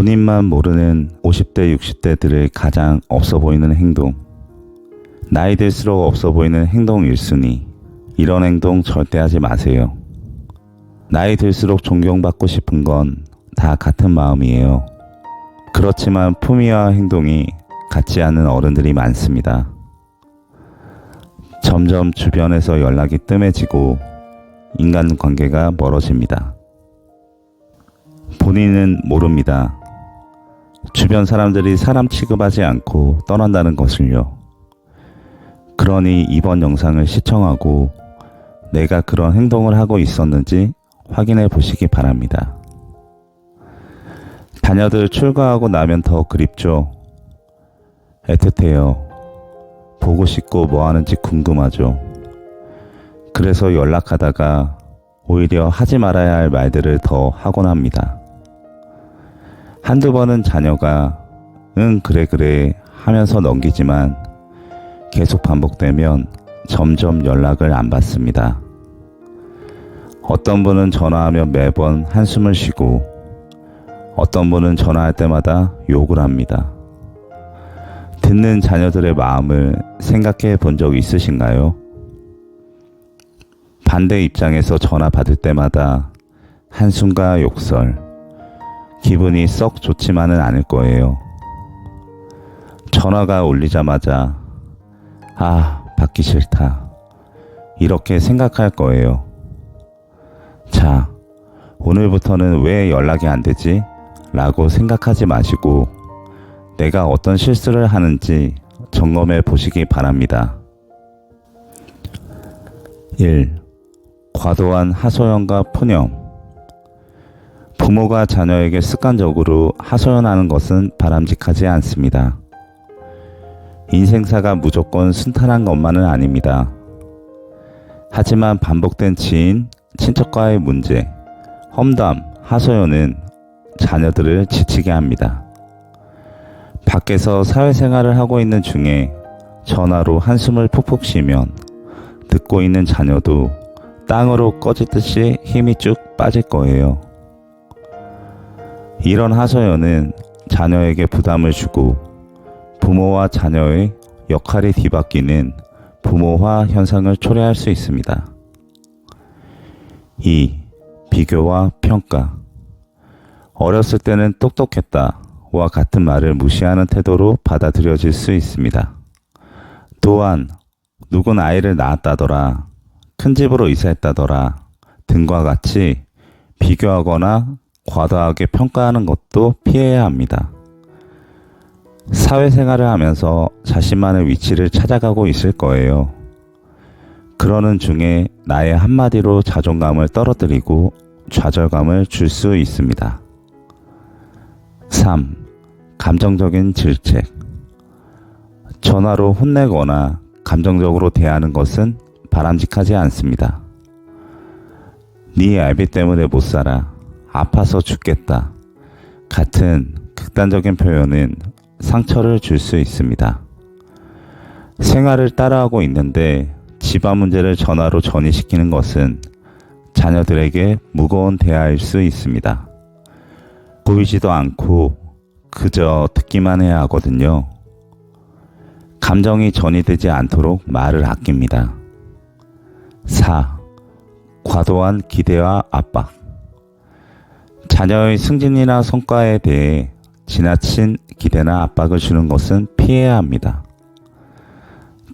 본인만 모르는 50대, 60대들의 가장 없어 보이는 행동. 나이 들수록 없어 보이는 행동 1순위. 이런 행동 절대 하지 마세요. 나이 들수록 존경받고 싶은 건 다 같은 마음이에요. 그렇지만 품위와 행동이 같지 않은 어른들이 많습니다. 점점 주변에서 연락이 뜸해지고 인간 관계가 멀어집니다. 본인은 모릅니다. 주변 사람들이 사람 취급하지 않고 떠난다는 것을요. 그러니 이번 영상을 시청하고 내가 그런 행동을 하고 있었는지 확인해 보시기 바랍니다. 자녀들 출가하고 나면 더 그립죠. 애틋해요. 보고 싶고 뭐 하는지 궁금하죠. 그래서 연락하다가 오히려 하지 말아야 할 말들을 더 하곤 합니다. 한두 번은 자녀가 응, 그래, 그래 하면서 넘기지만 계속 반복되면 점점 연락을 안 받습니다. 어떤 분은 전화하면 매번 한숨을 쉬고 어떤 분은 전화할 때마다 욕을 합니다. 듣는 자녀들의 마음을 생각해 본 적 있으신가요? 반대 입장에서 전화 받을 때마다 한숨과 욕설, 기분이 썩 좋지만은 않을 거예요. 전화가 울리자마자, 아, 받기 싫다. 이렇게 생각할 거예요. 자, 오늘부터는 왜 연락이 안 되지? 라고 생각하지 마시고 내가 어떤 실수를 하는지 점검해 보시기 바랍니다. 1. 과도한 하소연과 푸념 부모가 자녀에게 습관적으로 하소연하는 것은 바람직하지 않습니다. 인생사가 무조건 순탄한 것만은 아닙니다. 하지만 반복된 지인, 친척과의 문제, 험담, 하소연은 자녀들을 지치게 합니다. 밖에서 사회생활을 하고 있는 중에 전화로 한숨을 푹푹 쉬면 듣고 있는 자녀도 땅으로 꺼지듯이 힘이 쭉 빠질 거예요. 이런 하소연은 자녀에게 부담을 주고 부모와 자녀의 역할이 뒤바뀌는 부모화 현상을 초래할 수 있습니다. 2. 비교와 평가 어렸을 때는 똑똑했다와 같은 말을 무시하는 태도로 받아들여질 수 있습니다. 또한 누군 아이를 낳았다더라, 큰 집으로 이사했다더라 등과 같이 비교하거나 과도하게 평가하는 것도 피해야 합니다. 사회생활을 하면서 자신만의 위치를 찾아가고 있을 거예요. 그러는 중에 나의 한마디로 자존감을 떨어뜨리고 좌절감을 줄 수 있습니다. 3. 감정적인 질책. 전화로 혼내거나 감정적으로 대하는 것은 바람직하지 않습니다. 네 알비 때문에 못 살아. 아파서 죽겠다. 같은 극단적인 표현은 상처를 줄 수 있습니다. 생활을 따라하고 있는데 집안 문제를 전화로 전이시키는 것은 자녀들에게 무거운 대화일 수 있습니다. 보이지도 않고 그저 듣기만 해야 하거든요. 감정이 전이되지 않도록 말을 아낍니다. 4. 과도한 기대와 압박. 자녀의 승진이나 성과에 대해 지나친 기대나 압박을 주는 것은 피해야 합니다.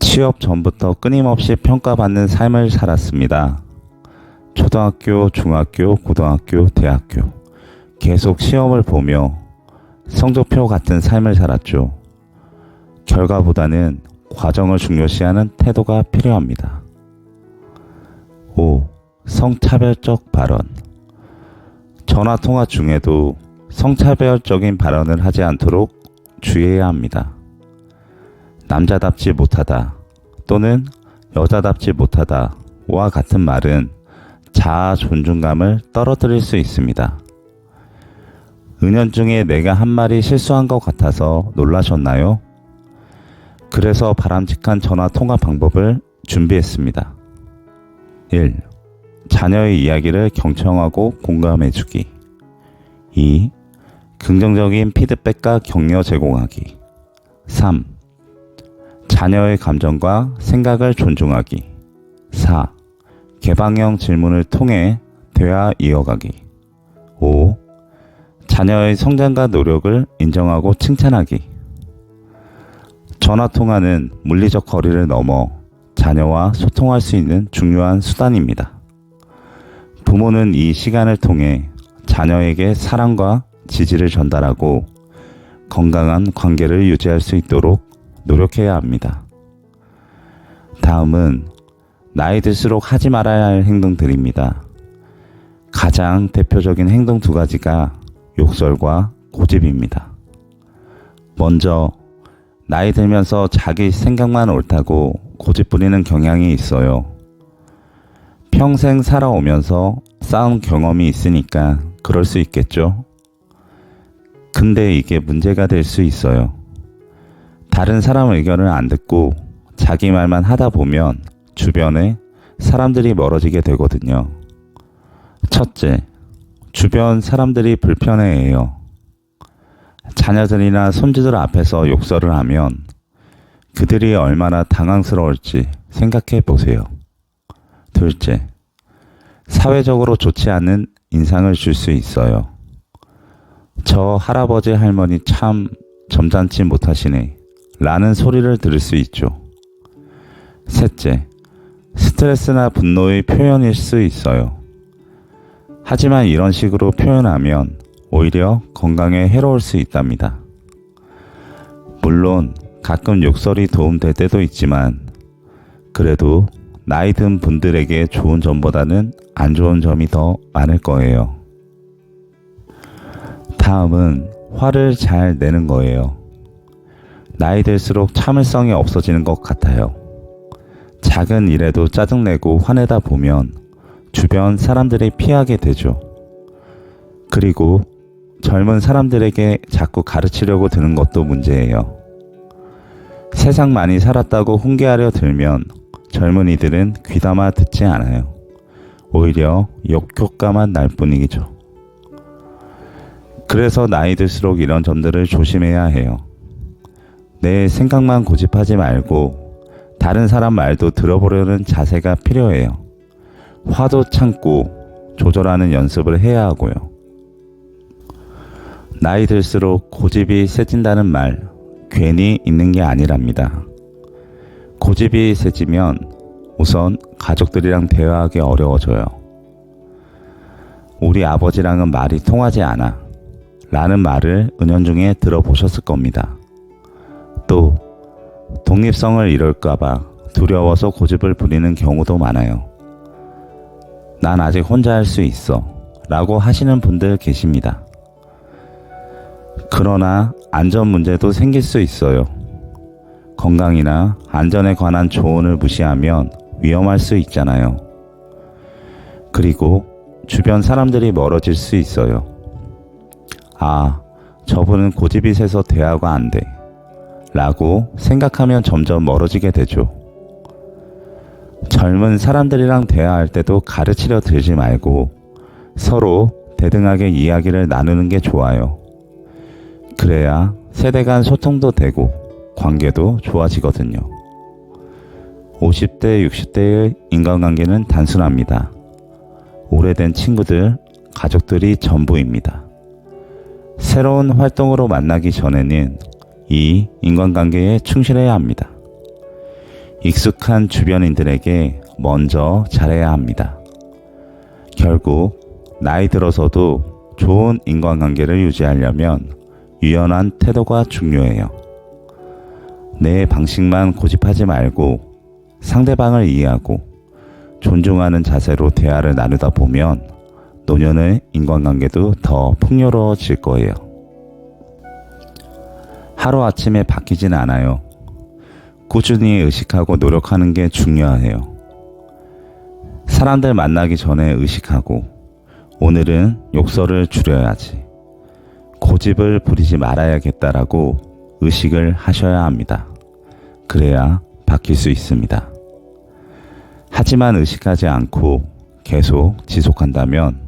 취업 전부터 끊임없이 평가받는 삶을 살았습니다. 초등학교, 중학교, 고등학교, 대학교. 계속 시험을 보며 성적표 같은 삶을 살았죠. 결과보다는 과정을 중요시하는 태도가 필요합니다. 5. 성차별적 발언. 전화 통화 중에도 성차별적인 발언을 하지 않도록 주의해야 합니다. 남자답지 못하다 또는 여자답지 못하다와 같은 말은 자아 존중감을 떨어뜨릴 수 있습니다. 은연중에 내가 한 말이 실수한 것 같아서 놀라셨나요? 그래서 바람직한 전화 통화 방법을 준비했습니다. 1. 자녀의 이야기를 경청하고 공감해주기. 2. 긍정적인 피드백과 격려 제공하기. 3. 자녀의 감정과 생각을 존중하기. 4. 개방형 질문을 통해 대화 이어가기. 5. 자녀의 성장과 노력을 인정하고 칭찬하기. 전화 통화는 물리적 거리를 넘어 자녀와 소통할 수 있는 중요한 수단입니다. 부모는 이 시간을 통해 자녀에게 사랑과 지지를 전달하고 건강한 관계를 유지할 수 있도록 노력해야 합니다. 다음은 나이 들수록 하지 말아야 할 행동들입니다. 가장 대표적인 행동 두 가지가 욕설과 고집입니다. 먼저 나이 들면서 자기 생각만 옳다고 고집 부리는 경향이 있어요. 평생 살아오면서 싸운 경험이 있으니까 그럴 수 있겠죠? 근데 이게 문제가 될 수 있어요. 다른 사람 의견을 안 듣고 자기 말만 하다 보면 주변에 사람들이 멀어지게 되거든요. 첫째, 주변 사람들이 불편해해요. 자녀들이나 손주들 앞에서 욕설을 하면 그들이 얼마나 당황스러울지 생각해 보세요. 둘째, 사회적으로 좋지 않은 인상을 줄 수 있어요. 저 할아버지 할머니 참 점잖지 못하시네. 라는 소리를 들을 수 있죠. 셋째, 스트레스나 분노의 표현일 수 있어요. 하지만 이런 식으로 표현하면 오히려 건강에 해로울 수 있답니다. 물론 가끔 욕설이 도움될 때도 있지만 그래도 나이 든 분들에게 좋은 점보다는 안 좋은 점이 더 많을 거예요. 다음은 화를 잘 내는 거예요. 나이 들수록 참을성이 없어지는 것 같아요. 작은 일에도 짜증내고 화내다 보면 주변 사람들이 피하게 되죠. 그리고 젊은 사람들에게 자꾸 가르치려고 드는 것도 문제예요. 세상 많이 살았다고 훈계하려 들면 젊은이들은 귀담아 듣지 않아요. 오히려 역효과만 날 뿐이죠. 그래서 나이 들수록 이런 점들을 조심해야 해요. 내 생각만 고집하지 말고 다른 사람 말도 들어보려는 자세가 필요해요. 화도 참고 조절하는 연습을 해야 하고요. 나이 들수록 고집이 세진다는 말 괜히 있는 게 아니랍니다. 고집이 세지면 우선 가족들이랑 대화하기 어려워져요. 우리 아버지랑은 말이 통하지 않아. 라는 말을 은연중에 들어보셨을 겁니다. 또 독립성을 잃을까봐 두려워서 고집을 부리는 경우도 많아요. 난 아직 혼자 할 수 있어. 라고 하시는 분들 계십니다. 그러나 안전 문제도 생길 수 있어요. 건강이나 안전에 관한 조언을 무시하면 위험할 수 있잖아요. 그리고 주변 사람들이 멀어질 수 있어요. 아, 저분은 고집이 세서 대화가 안 돼. 라고 생각하면 점점 멀어지게 되죠. 젊은 사람들이랑 대화할 때도 가르치려 들지 말고 서로 대등하게 이야기를 나누는 게 좋아요. 그래야 세대 간 소통도 되고 관계도 좋아지거든요. 50대, 60대의 인간관계는 단순합니다. 오래된 친구들, 가족들이 전부입니다. 새로운 활동으로 만나기 전에는 이 인간관계에 충실해야 합니다. 익숙한 주변인들에게 먼저 잘해야 합니다. 결국 나이 들어서도 좋은 인간관계를 유지하려면 유연한 태도가 중요해요. 내 방식만 고집하지 말고 상대방을 이해하고 존중하는 자세로 대화를 나누다 보면 노년의 인간관계도 더 풍요로워질 거예요. 하루아침에 바뀌지는 않아요. 꾸준히 의식하고 노력하는 게 중요해요. 사람들 만나기 전에 의식하고 오늘은 욕설을 줄여야지. 고집을 부리지 말아야겠다라고 의식을 하셔야 합니다. 그래야 바뀔 수 있습니다. 하지만 의식하지 않고 계속 지속한다면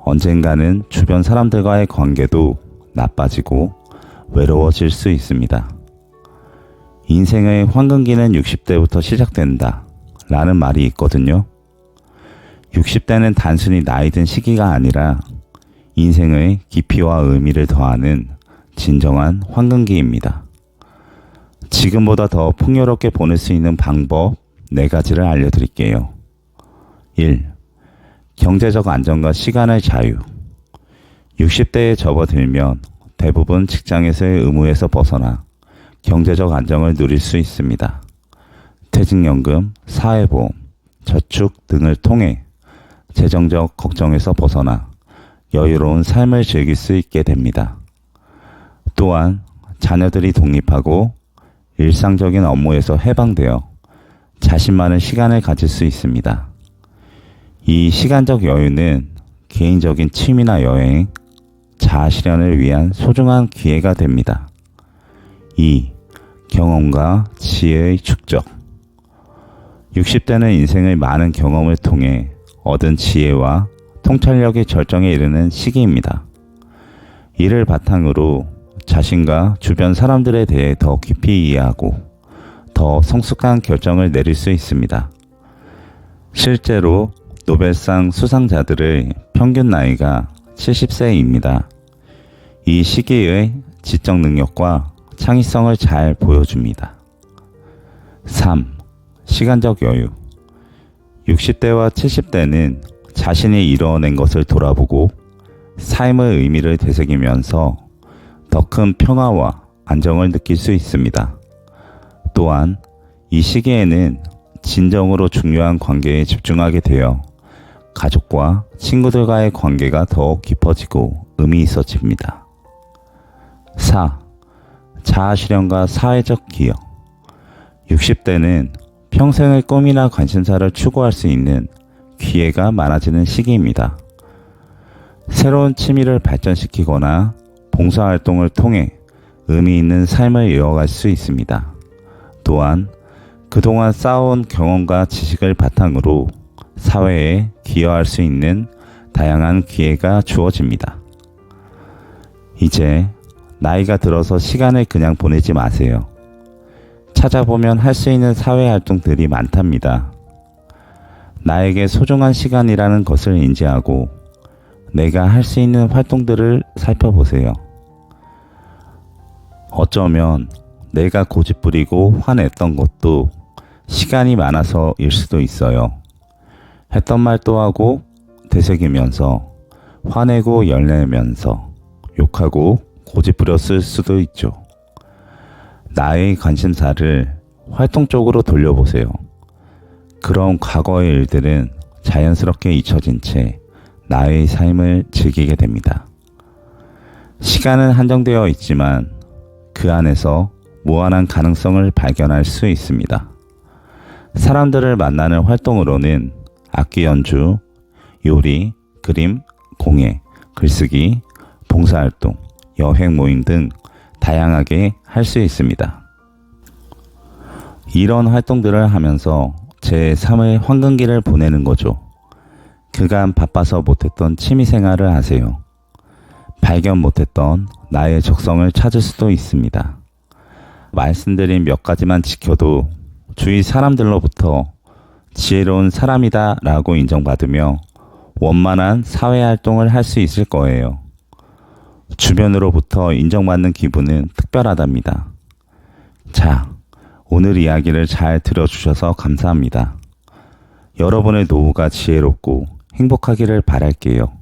언젠가는 주변 사람들과의 관계도 나빠지고 외로워질 수 있습니다. 인생의 황금기는 60대부터 시작된다. 라는 말이 있거든요. 60대는 단순히 나이 든 시기가 아니라 인생의 깊이와 의미를 더하는 진정한 황금기입니다. 지금보다 더 풍요롭게 보낼 수 있는 방법 4가지를 알려드릴게요. 1. 경제적 안정과 시간의 자유. 60대에 접어들면 대부분 직장에서의 의무에서 벗어나 경제적 안정을 누릴 수 있습니다. 퇴직연금, 사회보험, 저축 등을 통해 재정적 걱정에서 벗어나 여유로운 삶을 즐길 수 있게 됩니다. 또한 자녀들이 독립하고 일상적인 업무에서 해방되어 자신만의 시간을 가질 수 있습니다. 이 시간적 여유는 개인적인 취미나 여행, 자아 실현을 위한 소중한 기회가 됩니다. 2. 경험과 지혜의 축적. 60대는 인생의 많은 경험을 통해 얻은 지혜와 통찰력의 절정에 이르는 시기입니다. 이를 바탕으로 자신과 주변 사람들에 대해 더 깊이 이해하고 더 성숙한 결정을 내릴 수 있습니다. 실제로 노벨상 수상자들의 평균 나이가 70세입니다. 이 시기의 지적 능력과 창의성을 잘 보여줍니다. 3. 시간적 여유. 60대와 70대는 자신이 이뤄낸 것을 돌아보고 삶의 의미를 되새기면서 더 큰 평화와 안정을 느낄 수 있습니다. 또한 이 시기에는 진정으로 중요한 관계에 집중하게 되어 가족과 친구들과의 관계가 더욱 깊어지고 의미 있어집니다. 4. 자아 실현과 사회적 기여. 60대는 평생의 꿈이나 관심사를 추구할 수 있는 기회가 많아지는 시기입니다. 새로운 취미를 발전시키거나 봉사활동을 통해 의미 있는 삶을 이어갈 수 있습니다. 또한 그동안 쌓아온 경험과 지식을 바탕으로 사회에 기여할 수 있는 다양한 기회가 주어집니다. 이제 나이가 들어서 시간을 그냥 보내지 마세요. 찾아보면 할 수 있는 사회 활동들이 많답니다. 나에게 소중한 시간이라는 것을 인지하고 내가 할 수 있는 활동들을 살펴보세요. 어쩌면 내가 고집부리고 화냈던 것도 시간이 많아서일 수도 있어요. 했던 말또 하고 되새기면서 화내고 열내면서 욕하고 고집부렸을 수도 있죠. 나의 관심사를 활동적으로 돌려보세요. 그런 과거의 일들은 자연스럽게 잊혀진 채 나의 삶을 즐기게 됩니다. 시간은 한정되어 있지만 그 안에서 무한한 가능성을 발견할 수 있습니다. 사람들을 만나는 활동으로는 악기 연주, 요리, 그림, 공예, 글쓰기, 봉사활동, 여행 모임 등 다양하게 할 수 있습니다. 이런 활동들을 하면서 제 3의 황금기를 보내는 거죠. 그간 바빠서 못했던 취미 생활을 하세요. 발견 못했던 나의 적성을 찾을 수도 있습니다. 말씀드린 몇 가지만 지켜도 주위 사람들로부터 지혜로운 사람이다 라고 인정받으며 원만한 사회 활동을 할 수 있을 거예요. 주변으로부터 인정받는 기분은 특별하답니다. 자, 오늘 이야기를 잘 들어주셔서 감사합니다. 여러분의 노후가 지혜롭고 행복하기를 바랄게요.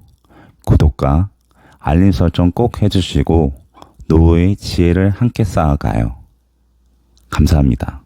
구독과 알림 설정 꼭 해주시고 노후의 지혜를 함께 쌓아가요. 감사합니다.